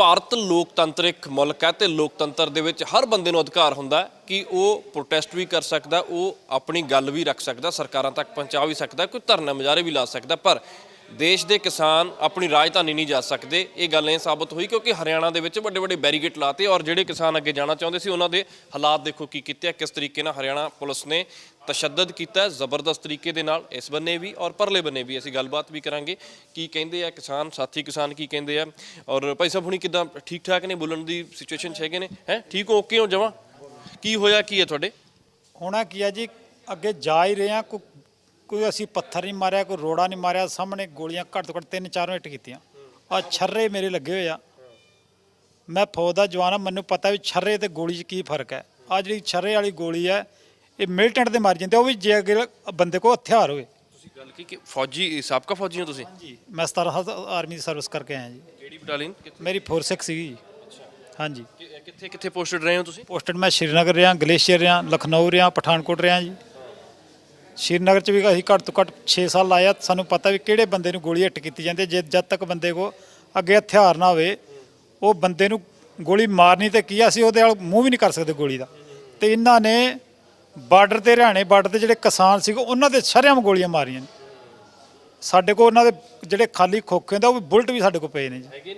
ਭਾਰਤ ਲੋਕਤੰਤਰਿਕ ਮੁਲਕ ਹੈ ਤੇ ਲੋਕਤੰਤਰ ਦੇ ਵਿੱਚ ਹਰ ਬੰਦੇ ਨੂੰ ਅਧਿਕਾਰ ਹੁੰਦਾ ਕਿ ਉਹ ਪ੍ਰੋਟੈਸਟ ਵੀ ਕਰ ਸਕਦਾ, ਉਹ ਆਪਣੀ ਗੱਲ ਵੀ ਰੱਖ ਸਕਦਾ, ਸਰਕਾਰਾਂ ਤੱਕ ਪਹੁੰਚਾ ਵੀ ਸਕਦਾ, ਕੋਈ ਧਰਨਾ ਮੁਜ਼ਾਹਰੇ ਵੀ ਲਾ ਸਕਦਾ, ਪਰ ਦੇਸ਼ ਦੇ ਕਿਸਾਨ ਆਪਣੀ ਰਾਜਧਾਨੀ ਨਹੀਂ ਜਾ ਸਕਦੇ। ਇਹ ਗੱਲ ਇਹ ਸਾਬਤ ਹੋਈ ਕਿਉਂਕਿ ਹਰਿਆਣਾ ਦੇ ਵਿੱਚ ਵੱਡੇ ਵੱਡੇ ਬੈਰੀਗੇਟ ਲਾਤੇ ਔਰ ਜਿਹੜੇ ਕਿਸਾਨ ਅੱਗੇ ਜਾਣਾ ਚਾਹੁੰਦੇ ਸੀ, ਉਹਨਾਂ ਦੇ ਹਾਲਾਤ ਦੇਖੋ ਕੀ ਕੀਤੇ ਕਿਸ ਤਰੀਕੇ ਨਾਲ ਹਰਿਆਣਾ ਪੁਲਿਸ ਨੇ ਤਸ਼ੱਦਦ ਕੀਤਾ, ਜ਼ਬਰਦਸਤ ਤਰੀਕੇ ਦੇ ਨਾਲ ਇਸ ਬੰਨੇ ਵੀ ਔਰ ਪਰਲੇ ਬੰਨੇ ਵੀ। ਅਸੀਂ ਗੱਲਬਾਤ ਵੀ ਕਰਾਂਗੇ ਕੀ ਕਹਿੰਦੇ ਆ ਕਿਸਾਨ, ਸਾਥੀ ਕਿਸਾਨ ਕੀ ਕਹਿੰਦੇ ਆ। ਔਰ ਭਾਈ ਸਾਹਿਬ ਹੁਣੀ ਕਿਦਾਂ ਠੀਕ ਠਾਕ ਨੇ? ਬੋਲਣ ਦੀ ਸਿਚੁਏਸ਼ਨ ਹੈਗੇ ਨੇ? ਹੈ? ਠੀਕ ਹੋ? ਓਕੇ ਹੋ? ਜਮਾ? ਕੀ ਹੋਇਆ? ਕੀ ਹੈ ਤੁਹਾਡੇ? ਹੋਣਾ ਕੀ ਹੈ ਜੀ? ਅੱਗੇ ਜਾ ਹੀ ਰਹੇ ਆ ਕੋਈ ਕੋਈ ਅਸੀਂ ਪੱਥਰ ਨਹੀਂ ਮਾਰਿਆ ਕੋਈ ਰੋੜਾ ਨਹੀਂ ਮਾਰਿਆ ਸਾਹਮਣੇ ਗੋਲੀਆਂ ਘੱਟ ਤੋਂ ਘੱਟ ਤਿੰਨ ਚਾਰ ਹਿੱਟ ਕੀਤੀਆਂ। ਆ ਛਰਰੇ ਮੇਰੇ ਲੱਗੇ ਹੋਏ ਆ। ਮੈਂ ਫੌਜ ਦਾ ਜਵਾਨ ਆ ਮੈਨੂੰ ਪਤਾ ਵੀ ਛਰਰੇ ਤੇ ਗੋਲੀ 'ਚ ਕੀ ਫ਼ਰਕ ਹੈ। ਆ ਜਿਹੜੀ ਛਰਰੇ ਵਾਲੀ ਗੋਲੀ ਹੈ ਇਹ ਮਿਲਟੈਂਟ ਦੇ ਮਾਰ ਜਾਂਦੇ ਉਹ ਵੀ ਜੇ ਅਗਰ ਬੰਦੇ ਕੋਲ ਹਥਿਆਰ ਹੋਵੇ। ਤੁਸੀਂ ਗੱਲ ਕੀ ਕਿ ਫੌਜੀ ਸਾਬਕਾ ਫੌਜੀ ਹੋ ਤੁਸੀਂ? ਜੀ ਮੈਂ 17 ਸਾਲ ਆਰਮੀ ਦੀ ਸਰਵਿਸ ਕਰਕੇ ਆਇਆ ਜੀ। ਕਿਹੜੀ ਬਟਾਲੀਅਨ ਮੇਰੀ ਫੋਰਸ ਇੱਕ ਸੀਗੀ ਜੀ। ਹਾਂਜੀ। ਕਿੱਥੇ ਕਿੱਥੇ ਪੋਸਟਡ ਰਹੇ ਹੋ ਤੁਸੀਂ? ਪੋਸਟਡ ਮੈਂ ਸ਼੍ਰੀਨਗਰ ਰਿਹਾ ਗਲੇਸ਼ੀਅਰ ਰਿਹਾ ਲਖਨਊ ਰਿਹਾ ਪਠਾਨਕੋਟ ਰਿਹਾ ਜੀ। ਸ਼੍ਰੀਨਗਰ ਚ ਵੀ ਅਸੀਂ ਘੱਟ ਤੋਂ ਘੱਟ 6 ਸਾਲ ਲਾਇਆ ਸਾਨੂੰ ਪਤਾ ਵੀ ਕਿਹੜੇ ਬੰਦੇ ਨੂੰ ਗੋਲੀ ਹਿੱਟ ਕੀਤੀ ਜਾਂਦੀ ਹੈ। ਜੇ ਜਦ ਤੱਕ ਬੰਦੇ ਕੋ ਅੱਗੇ ਹਥਿਆਰ ਨਾ ਹੋਵੇ ਉਹ ਬੰਦੇ ਨੂੰ ਗੋਲੀ ਮਾਰਨੀ ਤੇ ਕੀ ਆ, ਅਸੀਂ ਉਹਦੇ ਨਾਲ ਮੂੰਹ ਵੀ ਨਹੀਂ ਕਰ ਸਕਦੇ ਗੋਲੀ ਦਾ। ਤੇ ਇਹਨਾਂ ਨੇ ਬਾਰਡਰ ਤੇ ਹਰਿਆਣੇ ਬਾਰਡਰ ਤੇ ਜਿਹੜੇ ਕਿਸਾਨ ਸੀਗੇ ਉਹਨਾਂ ਦੇ ਸ਼ਰੇਆਮ ਗੋਲੀਆਂ ਮਾਰੀਆਂ ਨੇ। ਸਾਡੇ ਕੋਲ ਉਹਨਾਂ ਦੇ ਜਿਹੜੇ ਖਾਲੀ ਖੋਖੇ ਹੁੰਦੇ ਆ, ਉਹ ਵੀ ਬੁਲਟ ਵੀ ਸਾਡੇ ਕੋਲ ਪਏ ਨੇ ਜੀ।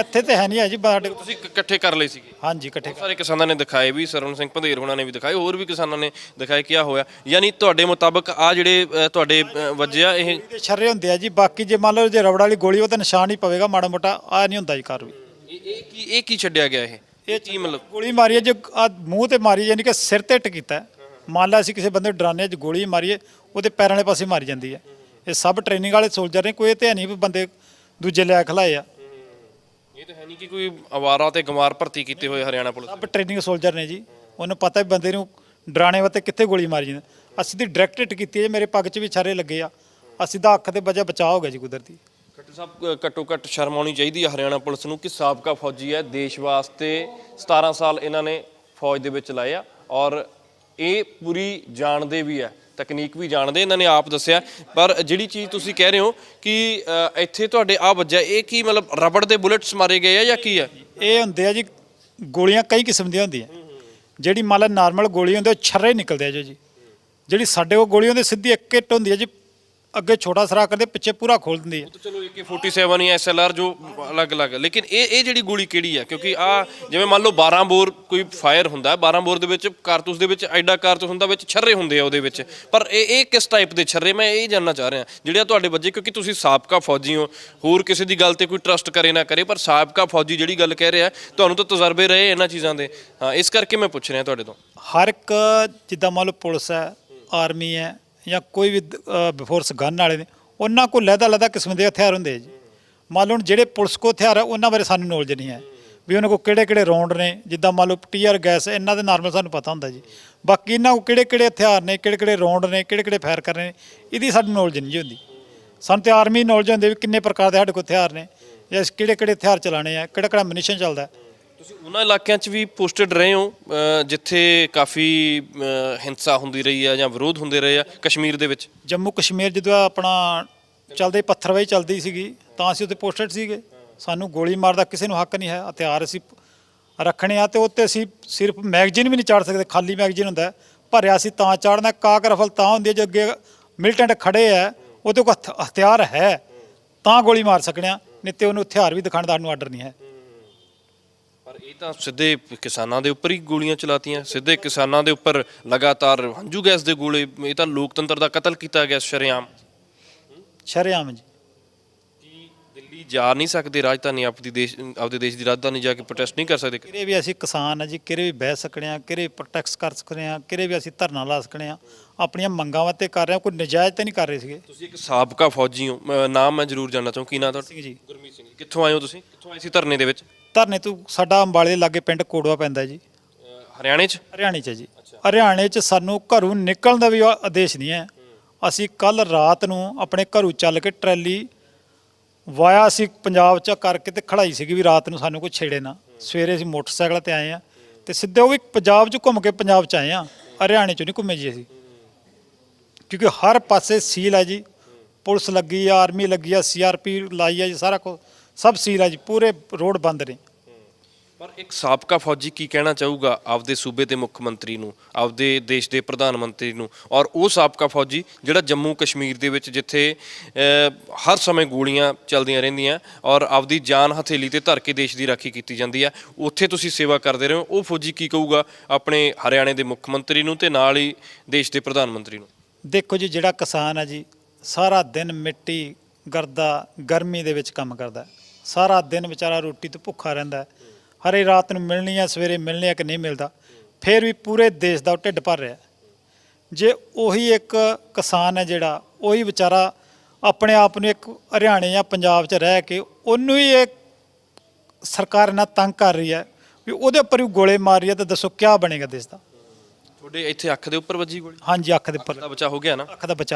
ਇੱਥੇ ਤੇ ਹੈ ਨਹੀਂ ਹੈ ਜੀ ਸਾਡੇ ਕੋਲ ਤੁਸੀਂ ਕ- ਇਕੱਠੇ ਕਰ ਲਏ ਸੀਗੇ? ਹਾਂਜੀ ਇਕੱਠੇ ਬਹੁਤ ਸਾਰੇ ਕਿਸਾਨਾਂ ਨੇ ਦਿਖਾਏ ਵੀ ਸਰਵਣ ਸਿੰਘ ਭੰਦੇਰ ਹੋਣਾ ਨੇ ਵੀ ਦਿਖਾਏ ਹੋਰ ਵੀ ਕਿਸਾਨਾਂ ਨੇ ਦਿਖਾਏ ਕੀ ਹੋਇਆ। ਯਾਨੀ ਤੁਹਾਡੇ ਮੁਤਾਬਕ ਆ ਜਿਹੜੇ ਅ, ਤੁਹਾਡੇ ਅ, ਵੱਜਿਆ ਇਹ ਦੇ ਛਰਰੇ ਹੁੰਦੇ ਆ ਜੀ ਬਾਕੀ ਜੇ ਮੰਨ ਲਓ ਜੇ ਰਬੜ ਵਾਲੀ ਗੋਲੀ ਉਹ ਤਾਂ ਨਿਸ਼ਾਨ ਹੀ ਪਵੇਗਾ ਮਾੜਾ ਮੋਟਾ ਆ ਨਹੀਂ ਹੁੰਦਾ ਜੀ ਕਾਰ ਵੀ ਇਹ ਇਹ ਕੀ ਇਹ ਕੀ ਛੱਡਿਆ ਗਿਆ ਇਹ? ਇਹ ਕੀ ਮਤਲਬ? ਗੋਲੀ ਮਾਰੀ ਹੈ ਜੇ ਆ ਮੂੰਹ ਤੇ ਮਾਰੀ ਯਾਨੀ ਕਿ ਸਿਰ ਤੇ ਹਿੱਟ ਕੀਤਾ। ਹੈ। ਮੰਨ ਲਾ ਅਸੀਂ ਕਿਸੇ ਬੰਦੇ ਨੂੰ ਡਰਾਨੇ 'ਚ ਗੋਲੀ ਮਾਰੀਏ ਉਹਦੇ ਪੈਰਾਂ ਵਾਲੇ ਪਾਸੇ ਮਾਰੀ ਜਾਂਦੀ ਹੈ। ਇਹ ਸਭ ਟ੍ਰੇਨਿੰਗ ਵਾਲੇ ਸੋਲਜਰ ਨੇ ਕੋਈ ਇਹ ਤੇ ਨਹੀਂ ਵੀ ਬੰਦੇ ਦੂਜੇ ਲਿਆ ਖਲਾਏ ਆ। ਇਹ ਤਾਂ ਹੈ ਨਹੀਂ ਕਿ ਕੋਈ ਆਵਾਰਾ ਤੇ ਗਮਾਰ ਭਰਤੀ ਕੀਤੇ ਹੋਏ ਹਰਿਆਣਾ ਪੁਲਿਸ ਸਭ ਟ੍ਰੇਨਿੰਗ ਸੋਲਜਰ ਨੇ ਜੀ। ਉਹਨੂੰ ਪਤਾ ਵੀ ਬੰਦੇ ਨੂੰ ਡਰਾਣੇ ਵਾਸਤੇ ਕਿੱਥੇ ਗੋਲੀ ਮਾਰੀ ਜਾਂਦੀ। ਅਸੀਂ ਦੀ ਡਾਇਰੈਕਟ ਹਿੱਟ ਕੀਤੀ ਹੈ ਜੀ, ਮੇਰੇ ਪੱਗ 'ਚ ਵੀ ਛਾਰੇ ਲੱਗੇ ਆ। ਅਸੀਂ ਦਾ ਅੱਖ ਤੇ ਵਜਾ ਬਚਾਅ ਹੋ ਗਿਆ ਜੀ ਕੁਦਰਤੀ। ਖੱਟਰ ਸਾਹਿਬ ਘੱਟੋ ਘੱਟ ਸ਼ਰਮ ਆਉਣੀ ਚਾਹੀਦੀ ਹੈ ਹਰਿਆਣਾ ਪੁਲਿਸ ਨੂੰ ਕਿ ਸਾਬਕਾ ਫੌਜੀ ਹੈ ਦੇਸ਼ ਵਾਸਤੇ 17 ਸਾਲ ਇਹਨਾਂ ਨੇ ਫੌਜ ਦੇ ਵਿੱਚ ਲਾਏ ਆ। ਔਰ ਇਹ ਪੂਰੀ ਜਾਣਦੇ ਵੀ ਹੈ ਤਕਨੀਕ ਵੀ ਜਾਣਦੇ ਇਹਨਾਂ ਨੇ ਆਪ ਦੱਸਿਆ। ਪਰ ਜਿਹੜੀ ਚੀਜ਼ ਤੁਸੀਂ ਕਹਿ ਰਹੇ ਹੋ ਕਿ ਅ, ਇੱਥੇ ਤੁਹਾਡੇ ਆ ਵੱਜਿਆ ਇਹ ਕੀ ਮਤਲਬ ਰਬੜ ਦੇ ਬੁਲੇਟਸ ਮਾਰੇ ਗਏ ਆ ਜਾਂ ਕੀ ਹੈ ਇਹ ਹੁੰਦੇ ਆ ਜੀ ਗੋਲੀਆਂ ਕਈ ਕਿਸਮ ਦੀਆਂ ਹੁੰਦੀਆਂ। ਜਿਹੜੀ ਮੰਨ ਲਾ ਨਾਰਮਲ ਗੋਲੀ ਹੁੰਦੀ ਆ, ਉਹ ਛਰੇ ਨਿਕਲਦੇ ਆ ਜੀ ਜੀ। ਜਿਹੜੀ ਸਾਡੇ ਕੋਲ ਗੋਲੀ ਹੁੰਦੀ ਸਿੱਧੀ ਇੱਕ ਹਿੱਟ ਹੁੰਦੀ ਹੈ ਜੀ ਅੱਗੇ ਛੋਟਾ ਸਰਾ ਕਰਦੇ ਪਿੱਛੇ ਪੂਰਾ ਖੋਲ ਦਿੰਦੀ ਹੈ ਚਲੋ AK47 ਜਾਂ SLR ਜੋ ਅਲੱਗ-ਅਲੱਗ ਲੇਕਿਨ ਇਹ ਇਹ ਜਿਹੜੀ ਗੋਲੀ ਕਿਹੜੀ ਹੈ ਕਿਉਂਕਿ ਆ ਜਿਵੇਂ ਮੰਨ ਲਓ 12 ਬੋਰ ਕੋਈ ਫਾਇਰ ਹੁੰਦਾ ਹੈ 12 ਬੋਰ ਦੇ ਵਿੱਚ ਕਾਰਤੂਸ ਦੇ ਵਿੱਚ ਐਡਾ ਕਾਰਤੂਸ ਹੁੰਦਾ ਵਿੱਚ ਛਰਰੇ ਹੁੰਦੇ ਆ ਉਹਦੇ ਵਿੱਚ। ਪਰ ਇਹ ਇਹ ਕਿਸ ਟਾਈਪ ਦੇ ਛਰਰੇ? ਮੈਂ ਇਹ ਜਾਨਣਾ ਚਾਹ ਰਿਹਾ। ਜਿਹੜੇ ਤੁਹਾਡੇ ਵੱਜੇ ਕਿਉਂਕਿ ਤੁਸੀਂ ਸਾਬਕਾ ਫੌਜੀ ਹੋ ਹੋਰ ਕਿਸੇ ਦੀ ਗੱਲ ਤੇ ਕੋਈ ਟਰਸਟ ਕਰੇ ਨਾ ਕਰੇ ਪਰ ਸਾਬਕਾ ਫੌਜੀ ਜਿਹੜੀ ਗੱਲ ਕਹਿ ਰਿਹਾ ਤੁਹਾਨੂੰ ਤਾਂ ਤਜਰਬੇ ਰਹੇ ਇਹਨਾਂ ਚੀਜ਼ਾਂ ਦੇ। ਹਾਂ ਇਸ ਕਰਕੇ ਮੈਂ ਪੁੱਛ ਰਿਹਾ ਤੁਹਾਡੇ ਤੋਂ। ਹਰ ਇੱਕ ਜਿੱਦਾਂ ਮੰਨ ਲਓ ਪੁਲਿਸ ਹੈ ਆਰਮੀ ਹੈ ਜਾਂ ਕੋਈ ਵੀ ਫੋਰਸ ਗਨ ਵਾਲੇ ਨੇ, ਉਹਨਾਂ ਕੋਲ ਲਹਿਦਾ ਲਹਿਦਾ ਕਿਸਮ ਦੇ ਹਥਿਆਰ ਹੁੰਦੇ ਆ ਜੀ। ਮੰਨ ਲਓ ਹੁਣ ਜਿਹੜੇ ਪੁਲਿਸ ਕੋ ਹਥਿਆਰ ਹੈ ਉਹਨਾਂ ਬਾਰੇ ਸਾਨੂੰ ਨੌਲੇਜ ਨਹੀਂ ਹੈ। ਵੀ ਉਹਨਾਂ ਕੋਲ ਕਿਹੜੇ ਕਿਹੜੇ ਰੌਂਡ ਨੇ, ਜਿੱਦਾਂ ਮੰਨ ਲਓ ਟੀਅਰ ਗੈਸ ਇਹਨਾਂ ਦੇ ਨਾਰਮਲ ਸਾਨੂੰ ਪਤਾ ਹੁੰਦਾ ਜੀ। ਬਾਕੀ ਇਹਨਾਂ ਕੋਲ ਕਿਹੜੇ ਕਿਹੜੇ ਹਥਿਆਰ ਨੇ, ਕਿਹੜੇ ਕਿਹੜੇ ਰੌਂਡ ਨੇ, ਕਿਹੜੇ ਕਿਹੜੇ ਫਾਇਰ ਕਰਨੇ ਨੇ, ਇਹਦੀ ਸਾਨੂੰ ਨੌਲੇਜ ਨਹੀਂ ਜੀ ਹੁੰਦੀ। ਸਾਨੂੰ ਤੇ ਆਰਮੀ ਨੌਲੇਜ ਹੁੰਦੀ ਵੀ ਕਿੰਨੇ ਪ੍ਰਕਾਰ ਦੇ ਸਾਡੇ ਕੋਲ ਹਥਿਆਰ ਨੇ, ਜਾਂ ਕਿਹੜੇ ਕਿਹੜੇ ਹਥਿਆਰ ਚਲਾਣੇ ਆ, ਕਿਹੜਾ ਕਿਹੜਾ ਮਿਨੀਸ਼ਨ ਚੱਲਦਾ। ਤੁਸੀਂ ਉਹਨਾਂ ਇਲਾਕਿਆਂ 'ਚ ਵੀ ਪੋਸਟਡ ਰਹੇ ਹੋ ਅ, ਜਿੱਥੇ ਕਾਫੀ ਅ, ਹਿੰਸਾ ਹੁੰਦੀ ਰਹੀ ਆ ਜਾਂ ਵਿਰੋਧ ਹੁੰਦੇ ਰਹੇ ਆ ਕਸ਼ਮੀਰ ਦੇ ਵਿੱਚ? ਜੰਮੂ ਕਸ਼ਮੀਰ ਜਦੋਂ ਆਪਣਾ ਚੱਲਦੇ ਪੱਥਰਵਾਈ ਚੱਲਦੀ ਸੀਗੀ ਤਾਂ ਅਸੀਂ ਉੱਥੇ ਪੋਸਟਡ ਸੀਗੇ। ਸਾਨੂੰ ਗੋਲੀ ਮਾਰਦਾ ਕਿਸੇ ਨੂੰ ਹੱਕ ਨਹੀਂ ਹੈ ਹਥਿਆਰ ਅਸੀਂ ਰੱਖਣੇ ਆ ਤੇ ਉੱਤੇ ਅਸੀਂ ਸਿਰਫ ਮੈਗਜ਼ੀਨ ਵੀ ਨਹੀਂ ਚਾੜ ਸਕਦੇ ਖਾਲੀ ਮੈਗਜ਼ੀਨ ਹੁੰਦਾ ਹੈ। ਭਰਿਆ ਸੀ ਤਾਂ ਚਾੜਨਾ ਕਾਕ ਰਫਲ ਤਾਂ ਹੁੰਦੀ ਹੈ ਜੇ ਅੱਗੇ ਮਿਲਟੈਂਟ ਖੜੇ ਆ ਉਹਦੇ ਕੋਲ ਹਥ- ਹਥਿਆਰ ਹੈ ਤਾਂ ਗੋਲੀ ਮਾਰ ਸਕਣਿਆ ਨਹੀਂ ਤੇ ਉਹਨੂੰ ਹਥਿਆਰ ਵੀ ਦਿਖਾਉਣ ਦਾ ਸਾਨੂੰ ਆਰਡਰ ਨਹੀਂ ਹੈ। ਪਰ ਇਹ ਤਾਂ ਸਿੱਧੇ ਕਿਸਾਨਾਂ ਦੇ ਉੱਪਰ ਹੀ ਗੋਲੀਆਂ ਚਲਾਤੀਆਂ ਸਿੱਧੇ ਕਿਸਾਨਾਂ ਦੇ ਉੱਪਰ ਲਗਾਤਾਰ ਹੰਝੂ ਗੈਸ ਦੇ ਗੋਲੇ ਇਹ ਤਾਂ ਲੋਕਤੰਤਰ ਦਾ ਕਤਲ ਕੀਤਾ ਗਿਆ ਸ਼ਰੇਆਮ। ਸ਼ਰੇਆਮ ਜੀ। ਕੀ ਦਿੱਲੀ ਜਾ ਨਹੀਂ ਸਕਦੇ ਰਾਜਧਾਨੀ ਆਪਦੀ ਦੇਸ਼ ਆਪਦੇ ਦੇਸ਼ ਦੀ ਰਾਜਧਾਨੀ ਜਾ ਕੇ ਪ੍ਰੋਟੈਸਟ ਨਹੀਂ ਕਰ ਸਕਦੇ? ਕਿਰੇ ਵੀ ਅਸੀਂ ਕਿਸਾਨ ਆ ਜੀ ਕਿਰੇ ਵੀ ਬਹਿ ਸਕਣੇ ਆ ਕਿਰੇ ਪ੍ਰੋਟੈਕਟ ਕਰ ਸਕਣੇ ਆ ਕਿਰੇ ਵੀ ਅਸੀਂ ਧਰਨਾ ਲਾ ਸਕਣੇ ਆ ਆਪਣੀਆਂ ਮੰਗਾਂ ਵਾਸਤੇ ਕਰ ਰਹੇ ਹਾਂ ਕੋਈ ਨਜਾਇਜ਼ ਤੇ ਨਹੀਂ ਕਰ ਰਹੇ ਸੀਗੇ? ਤੁਸੀਂ ਇੱਕ ਸਾਬਕਾ ਫੌਜੀ ਹੋ ਨਾਮ ਮੈਂ ਜ਼ਰੂਰ ਜਾਣਨਾ ਚਾਹੂੰ ਕੀ ਨਾਮ ਤੁਹਾਡਾ? ਸਿੰਘ ਜੀ। ਗੁਰਮੀਤ ਸਿੰਘ ਜੀ ਕਿੱਥੋਂ ਆਏ ਹੋ ਤੁਸੀਂ? ਕਿੱਥੋਂ ਆਏ ਸੀ ਧਰਨੇ ਦੇ ਵਿੱਚ? ਧਰਨੇ ਤੋਂ ਸਾਡਾ ਅੰਬਾਲੇ ਦੇ ਲਾਗੇ ਪਿੰਡ ਕੋੜਵਾ ਪੈਂਦਾ ਜੀ। ਹਰਿਆਣੇ 'ਚ? ਹਰਿਆਣੇ 'ਚ ਜੀ। ਹਰਿਆਣੇ 'ਚ ਸਾਨੂੰ ਘਰੋਂ ਨਿਕਲਣ ਦਾ ਵੀ ਆਦੇਸ਼ ਨਹੀਂ ਹੈ। ਅਸੀਂ ਕੱਲ ਰਾਤ ਨੂੰ ਆਪਣੇ ਘਰੋਂ ਚੱਲ ਕੇ ਟਰੈਲੀ ਵਾਇਆ ਅਸੀਂ ਪੰਜਾਬ 'ਚ ਕਰਕੇ ਤੇ ਖੜਾਈ ਸੀਗੀ ਵੀ ਰਾਤ ਨੂੰ ਸਾਨੂੰ ਕੋਈ ਛੇੜੇ ਨਾ। ਸਵੇਰੇ ਅਸੀਂ ਮੋਟਰਸਾਈਕਲ ਤੇ ਆਏ ਆ ਤੇ ਸਿੱਧੇ ਉਹ ਵੀ ਪੰਜਾਬ 'ਚ ਘੁੰਮ ਕੇ ਪੰਜਾਬ 'ਚ ਆਏ ਆ ਹਰਿਆਣੇ 'ਚ ਨਹੀਂ ਘੁੰਮੇ ਜੀ ਅਸੀਂ। ਕਿਉਂਕਿ ਹਰ ਪਾਸੇ ਸੀਲ ਹੈ ਜੀ। ਪੁਲਿਸ ਲੱਗੀ ਆ ਆਰਮੀ ਲੱਗੀ ਆ ਸੀਆਰਪੀ ਲਾਈ ਆ ਜੀ ਸਾਰਾ ਕੁਝ ਸਭ ਸੀਲ ਹੈ ਜੀ ਪੂਰੇ ਰੋਡ ਬੰਦ ਨੇ। ਪਰ ਇੱਕ ਸਾਬਕਾ ਫੌਜੀ ਕੀ ਕਹਿਣਾ ਚਾਹੂਗਾ ਆਪਦੇ ਸੂਬੇ ਦੇ ਮੁੱਖ ਮੰਤਰੀ ਨੂੰ ਆਪਦੇ ਦੇਸ਼ ਦੇ ਪ੍ਰਧਾਨ ਮੰਤਰੀ ਨੂੰ? ਔਰ ਉਹ ਸਾਬਕਾ ਫੌਜੀ ਜਿਹੜਾ ਜੰਮੂ ਕਸ਼ਮੀਰ ਦੇ ਵਿੱਚ ਜਿੱਥੇ ਹਰ ਸਮੇਂ ਗੋਲੀਆਂ ਚੱਲਦੀਆਂ ਰਹਿੰਦੀਆਂ ਔਰ ਆਪਦੀ ਜਾਨ ਹਥੇਲੀ ਤੇ ਧਰ ਕੇ ਦੇਸ਼ ਦੀ ਰਾਖੀ ਕੀਤੀ ਜਾਂਦੀ ਹੈ ਉੱਥੇ ਤੁਸੀਂ ਸੇਵਾ ਕਰਦੇ ਰਹੇ ਹੋ। ਉਹ ਫੌਜੀ ਕੀ ਕਹੂਗਾ ਆਪਣੇ ਹਰਿਆਣੇ ਦੇ ਮੁੱਖ ਮੰਤਰੀ ਨੂੰ ਤੇ ਨਾਲ ਹੀ ਦੇਸ਼ ਦੇ ਪ੍ਰਧਾਨ ਮੰਤਰੀ ਨੂੰ? ਦੇਖੋ ਜੀ ਜਿਹੜਾ ਕਿਸਾਨ ਹੈ ਜੀ ਸਾਰਾ ਦਿਨ ਮਿੱਟੀ ਗਰਦਾ ਗਰਮੀ ਦੇ ਵਿੱਚ ਕੰਮ ਕਰਦਾ। ਸਾਰਾ ਦਿਨ ਵਿਚਾਰਾ ਰੋਟੀ ਤੋਂ ਭੁੱਖਾ ਰਹਿੰਦਾ ਹੈ। ਹਰੇ ਰਾਤ ਨੂੰ ਮਿਲਣੀ ਹੈ ਸਵੇਰੇ ਮਿਲਣੀ ਹੈ ਕਿ ਨਹੀਂ ਮਿਲਦਾ। ਫਿਰ ਵੀ ਪੂਰੇ ਦੇਸ਼ ਦਾ ਢਿੱਡ ਭਰ ਰਿਹਾ ਹੈ। ਜੇ ਉਹੀ ਇੱਕ ਕਿਸਾਨ ਹੈ ਜਿਹੜਾ ਉਹੀ ਵਿਚਾਰਾ ਆਪਣੇ ਆਪ ਨੂੰ ਇੱਕ ਹਰਿਆਣੇ ਜਾਂ ਪੰਜਾਬ 'ਚ ਰਹਿ ਕੇ ਉਹਨੂੰ ਹੀ ਇਹ ਸਰਕਾਰ ਨਾਲ ਤੰਗ ਕਰ ਰਹੀ ਹੈ ਵੀ ਉਹਦੇ ਉੱਪਰ ਵੀ ਗੋਲੇ ਮਾਰ ਰਹੀ ਹੈ ਤਾਂ ਦੱਸੋ ਕੀ ਬਣੇਗਾ ਦੇਸ਼ ਦਾ। ਤੁਹਾਡੇ ਇੱਥੇ ਅੱਖ ਦੇ ਉੱਪਰ ਵੱਜੀ ਗੋਲੀ? ਹਾਂਜੀ ਅੱਖ ਦੇ ਉੱਪਰ। ਦਾ ਬਚਾ ਹੋ ਗਿਆ ਨਾ? ਅੱਖ ਦਾ ਬਚਾ